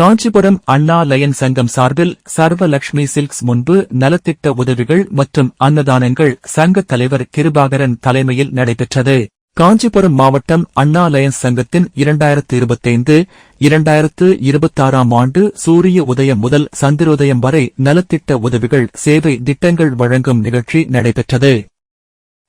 காஞ்சிபுரம் அண்ணா line சங்கம் சார்பில் சர்வலட்சுமி silks முன்பு நலத்திட்ட உதவிகள் மற்றும் அன்னதானங்கள் சங்கத் தலைவர் கிருபாகரன் தலைமையில் நடைபெற்றது. காஞ்சிபுரம் மாவட்டம் அண்ணா லயன்ஸ் சங்கத்தின் இரண்டாயிரத்து இருபத்தைந்து இரண்டாயிரத்து இருபத்தாறாம் ஆண்டு சூரிய உதயம் முதல் சந்திரோதயம் வரை நலத்திட்ட உதவிகள் சேவை திட்டங்கள் வழங்கும் நிகழ்ச்சி நடைபெற்றது.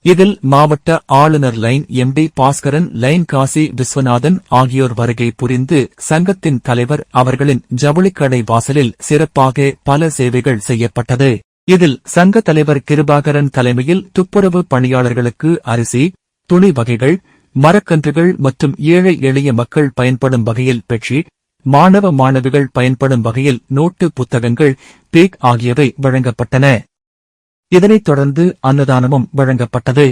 இதில் மாவட்ட ஆளுநர் lion MD Baskaran lion Kasi Viswanathan ஆகியோர் வருகை புரிந்து சங்கத்தின் தலைவர் அவர்களின் ஜவுளிக்கடை வாசலில் சிறப்பாக பல சேவைகள் செய்யப்பட்டது. இதில் சங்க தலைவர் கிருபாகரன் தலைமையில் துப்புரவு பணியாளர்களுக்கு அரிசி துணி வகைகள் மரக்கன்றுகள் மற்றும் ஏழை எளிய மக்கள் பயன்படும் வகையில் பெற்றி மாணவ மாணவிகள் பயன்படும் வகையில் நோட்டு புத்தகங்கள் பேக் ஆகியவை வழங்கப்பட்டன. இதனைத் தொடர்ந்து அன்னதானமும் வழங்கப்பட்டது.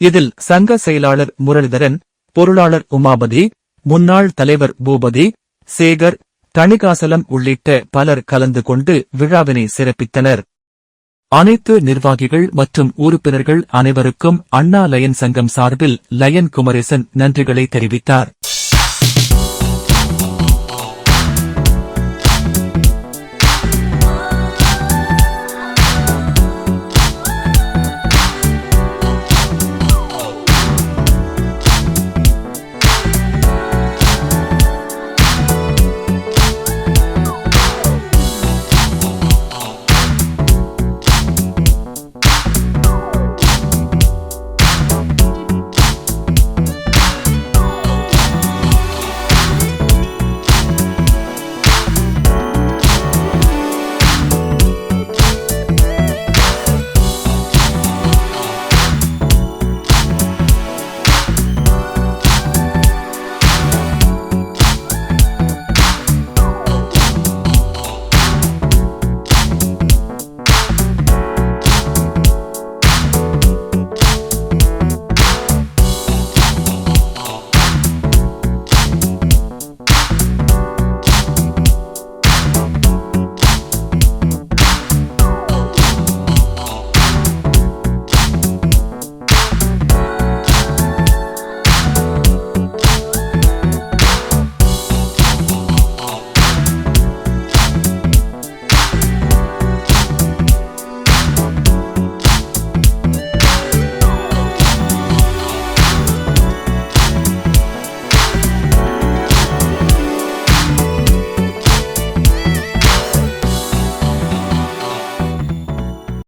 இதில் சங்க செயலாளர் முரளிதரன் பொருளாளர் உமாபதி முன்னாள் தலைவர் பூபதி சேகர் தணிகாசலம் உள்ளிட்ட பலர் கலந்து கொண்டு விழாவினை சிறப்பித்தனர். அனைத்து நிர்வாகிகள் மற்றும் உறுப்பினர்கள் அனைவருக்கும் அண்ணா லயன் சங்கம் சார்பில் லயன் குமரேசன் நன்றிகளை தெரிவித்தார்.